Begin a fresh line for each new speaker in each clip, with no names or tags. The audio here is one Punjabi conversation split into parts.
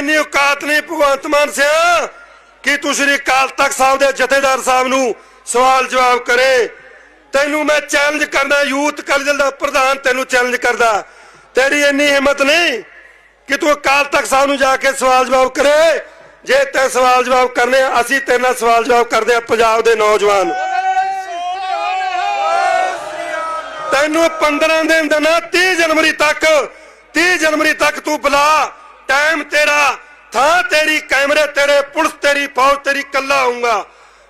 ਇੰਨੀ ਔਕਾਤ ਨਹੀਂ ਭਗਵੰਤ ਮਾਨ ਸਿਆ ਕਿ ਤੂੰ ਸ਼੍ਰੀ ਅਕਾਲ ਤਖਤ ਸਾਹਿਬ ਦੇ ਜਥੇਦਾਰ ਸਾਹਿਬ ਨੂੰ ਸਵਾਲ ਜਵਾਬ ਕਰੇ। ਤੈਨੂੰ ਮੈਂ ਚੈਲੰਜ ਕਰਦਾ, ਯੂਥ ਕਲਜਲ ਦਾ ਪ੍ਰਧਾਨ ਤੈਨੂੰ ਚੈਲੰਜ ਕਰਦਾ। ਤੇਰੀ ਇੰਨੀ ਹਿੰਮਤ ਨਹੀਂ ਕਿ ਤੂੰ ਅਕਾਲ ਤਖਤ ਸਾਹਿਬ ਨੂੰ ਜਾ ਕੇ ਸਵਾਲ ਜਵਾਬ ਕਰੇ। ਜੇ ਤੈ ਸਵਾਲ ਜਵਾਬ ਕਰਨੇ ਅਸੀਂ ਤੇਰੇ ਨਾਲ ਸਵਾਲ ਜਵਾਬ ਕਰਦੇ ਆ ਪੰਜਾਬ ਦੇ ਨੌਜਵਾਨ। ਤੈਨੂੰ 15 ਦਿਨ ਨਾ 30 ਜਨਵਰੀ ਤੱਕ 30 ਜਨਵਰੀ ਤੱਕ ਤੂੰ ਬੁਲਾ। ਟਾਈਮ ਤੇਰਾ, ਥਾਂ ਤੇਰੀ, ਕੈਮਰੇ ਤੇਰੇ, ਪੁਲਿਸ ਤੇਰੀ, ਫੌਜ ਤੇਰੀ, ਕੱਲਾ ਆਉਂਗਾ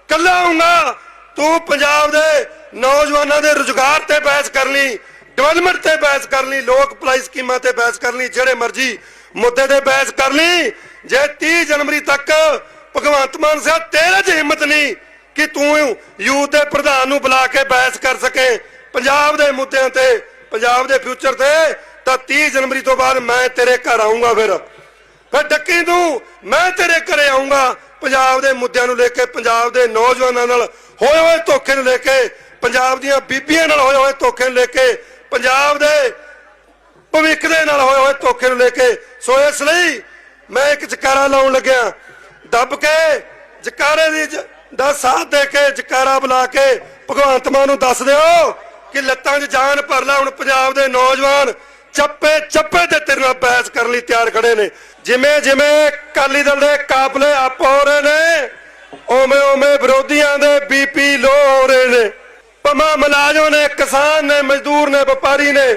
ਕੱਲਾ ਆਉਂਗਾ ਤੂੰ ਪੰਜਾਬ ਦੇ ਨੌਜਵਾਨਾਂ ਦੇ ਰੁਜ਼ਗਾਰ ਤੇ ਬਹਿਸ ਕਰ ਲਈ ਡਿਵੈਲਪਮੈਂਟ ਤੇ ਬਹਿਸ ਕਰ ਲਈ ਲੋਕ ਭਲਾਈ ਸਕੀਮਾਂ ਤੇ ਬਹਿਸ ਕਰ ਲਈ ਜਿਹੜੇ ਮਰਜ਼ੀ ਮੁੱਦੇ ਤੇ ਬਹਿਸ ਕਰ ਲਈ ਜੇ 30 ਜਨਵਰੀ ਤੱਕ ਭਗਵੰਤ ਮਾਨ ਸਾਹਿਬ ਤੇਰੇ 'ਚ ਹਿੰਮਤ ਨਹੀਂ ਕਿ ਤੂੰ ਯੂਥ ਦੇ ਪ੍ਰਧਾਨ ਨੂੰ ਬੁਲਾ ਕੇ ਬਹਿਸ ਕਰ ਸਕੇ, ਪੰਜਾਬ ਦੇ ਮੁੱਦਿਆਂ ਤੇ, ਪੰਜਾਬ ਦੇ ਫਿਊਚਰ ਤੇ, ਤਾਂ 30 ਜਨਵਰੀ ਤੋਂ ਬਾਅਦ ਮੈਂ ਤੇਰੇ ਘਰ ਆਉਂਗਾ ਫਿਰ। ਫਿਰ ਡੱਕੀ ਤੂੰ, ਮੈਂ ਤੇਰੇ ਘਰੇ ਆਉਂਗਾ ਪੰਜਾਬ ਦੇ ਮੁੱਦਿਆਂ ਨੂੰ ਲੈ ਕੇ, ਪੰਜਾਬ ਦੇ ਨੌਜਵਾਨਾਂ ਨਾਲ ਹੋਏ ਹੋਏ ਧੋਖੇ ਨੂੰ ਲੈ ਕੇ, ਪੰਜਾਬ ਦੀਆਂ ਬੀਬੀਆਂ ਨਾਲ ਹੋਏ ਹੋਏ ਧੋਖੇ ਨੂੰ ਲੈ ਕੇ, ਪੰਜਾਬ ਦੇ ਭਵਿੱਖ ਦੇ ਨਾਲ ਹੋਏ ਹੋਏ ਧੋਖੇ ਨੂੰ ਲੈ ਕੇ। ਸੋ ਇਸ ਲਈ ਮੈਂ ਇੱਕ ਜਕਾਰਾ ਲਾਉਣ ਲੱਗਿਆ। ਦੱਬ ਕੇ ਜਕਾਰੇ ਦੀ ਦਾ ਸਾਥ ਦੇ ਕੇ ਜਕਾਰਾ ਬੁਲਾ ਕੇ ਭਗਵੰਤ ਮਾਨ ਨੂੰ ਦੱਸ ਦਿਓ ਕਿ ਲੱਤਾਂ 'ਚ ਜਾਨ ਭਰ ਲੈ ਹੁਣ ਪੰਜਾਬ ਦੇ ਨੌਜਵਾਨ। ਚੱਪੇ ਚੱਪੇ ਤੇ ਤੇਰੇ ਨਾਲ ਬਹਿਸ ਕਰਨ ਲਈ ਤਿਆਰ ਖੜੇ ਨੇ। ਜਿਵੇਂ ਜਿਵੇਂ ਅਕਾਲੀ ਦਲ ਦੇ ਕਾਫਲੇ ਆਪ ਹੋ ਰਹੇ ਨੇ, ਓਵੇਂ ਓਵੇਂ ਵਿਰੋਧੀਆਂ ਦੇ ਬੀਪੀ ਲੋ ਹੋ ਰਹੇ ਨੇ। ਭਮਾ ਮੁਲਾਜ਼ਮ ਨੇ, ਕਿਸਾਨ ਨੇ, ਮਜ਼ਦੂਰ ਨੇ, ਵਪਾਰੀ ਨੇ।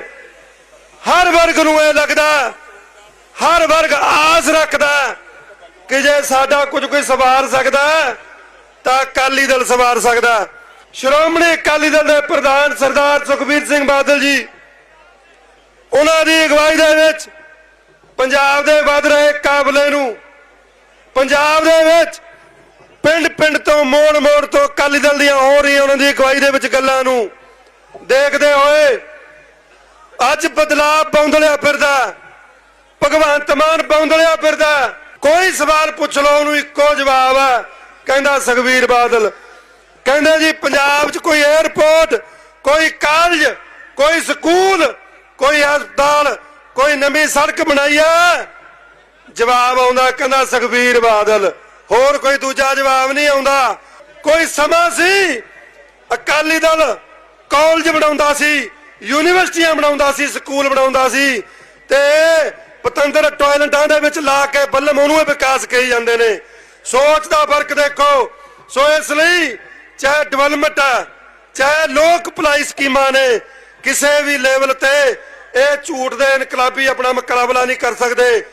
ਹਰ ਵਰਗ ਨੂੰ ਇਹ ਲੱਗਦਾ, ਹਰ ਵਰਗ ਆਸ ਰੱਖਦਾ ਕਿ ਜੇ ਸਾਡਾ ਕੁਝ ਕੋਈ ਸਵਾਰ ਸਕਦਾ, ਤਾਂ ਅਕਾਲੀ ਦਲ ਸਵਾਰ ਸਕਦਾ। ਸ਼੍ਰੋਮਣੀ ਅਕਾਲੀ ਦਲ ਦੇ ਪ੍ਰਧਾਨ ਸਰਦਾਰ ਸੁਖਬੀਰ ਸਿੰਘ ਬਾਦਲ ਜੀ ਉਹਨਾਂ ਦੀ ਅਗਵਾਈ ਦੇ ਵਿੱਚ ਪੰਜਾਬ ਦੇ ਵੱਧ ਰਹੇ ਕਾਬਲੇ ਨੂੰ, ਪੰਜਾਬ ਦੇ ਵਿੱਚ ਪਿੰਡ ਪਿੰਡ ਤੋਂ ਮੋੜ ਮੋੜ ਤੋਂ ਅਕਾਲੀ ਦਲ ਦੀਆਂ ਹੋ ਰਹੀਆਂ ਉਹਨਾਂ ਦੀ ਅਗਵਾਈ ਦੇ ਵਿੱਚ ਗੱਲਾਂ ਨੂੰ ਦੇਖਦੇ ਹੋਏ ਅੱਜ ਬਦਲਾਅ ਬੌਂਦਲਿਆ ਫਿਰਦਾ, ਭਗਵੰਤ ਮਾਨ ਬੌਂਦਲਿਆ ਫਿਰਦਾ। ਕੋਈ ਸਵਾਲ ਪੁੱਛ ਲਓ, ਉਹਨੂੰ ਇੱਕੋ ਜਵਾਬ ਹੈ ਕਹਿੰਦਾ ਸੁਖਬੀਰ ਬਾਦਲ। ਕਹਿੰਦੇ ਜੀ, ਪੰਜਾਬ 'ਚ ਕੋਈ 에ਅਰਪੋਰਟ ਕੋਈ ਕਾਲਜ ਕੋਈ ਸਕੂਲ ਕੋਈ ਹਸਪਤਾਲ, ਕੋਈ ਨਵੀਂ ਸੜਕ ਬਣਾਈ ਹੈ ਜਵਾਬ ਆਉਂਦਾ, ਕਹਿੰਦਾ, ਸੁਖਬੀਰ ਬਾਦਲ। ਹੋਰ ਕੋਈ ਦੂਜਾ ਜਵਾਬ ਨਹੀਂ ਆਉਂਦਾ। ਕੋਈ ਸਮਾਂ ਸੀ? ਅਕਾਲੀ ਦਲ ਕਾਲਜ ਬਣਾਉਂਦਾ ਸੀ, ਯੂਨੀਵਰਸਿਟੀਆਂ ਬਣਾਉਂਦਾ ਸੀ, ਸਕੂਲ ਬਣਾਉਂਦਾ ਸੀ ਤੇ ਪਤੰਦਰ ਟਾਇਲਟਾਂ ਦੇ ਵਿੱਚ ਲਾ ਕੇ ਬੱਲਮ ਉਹਨੂੰ ਹੀ ਵਿਕਾਸ ਕਹੀ ਜਾਂਦੇ ਨੇ। ਸੋਚ ਦਾ ਫ਼ਰਕ ਦੇਖੋ। ਸੋ ਇਸ ਲਈ ਚਾਹੇ ਡਿਵੈਲਪਮੈਂਟ ਹੈ ਚਾਹੇ ਲੋਕ ਭਲਾਈ ਸਕੀਮਾਂ ਨੇ, ਕਿਸੇ ਵੀ ਲੈਵਲ ਤੇ ਇਹ ਝੂਠ ਦੇ ਇਨਕਲਾਬੀ ਆਪਣਾ ਮੁਕਾਬਲਾ ਨਹੀਂ ਕਰ ਸਕਦੇ।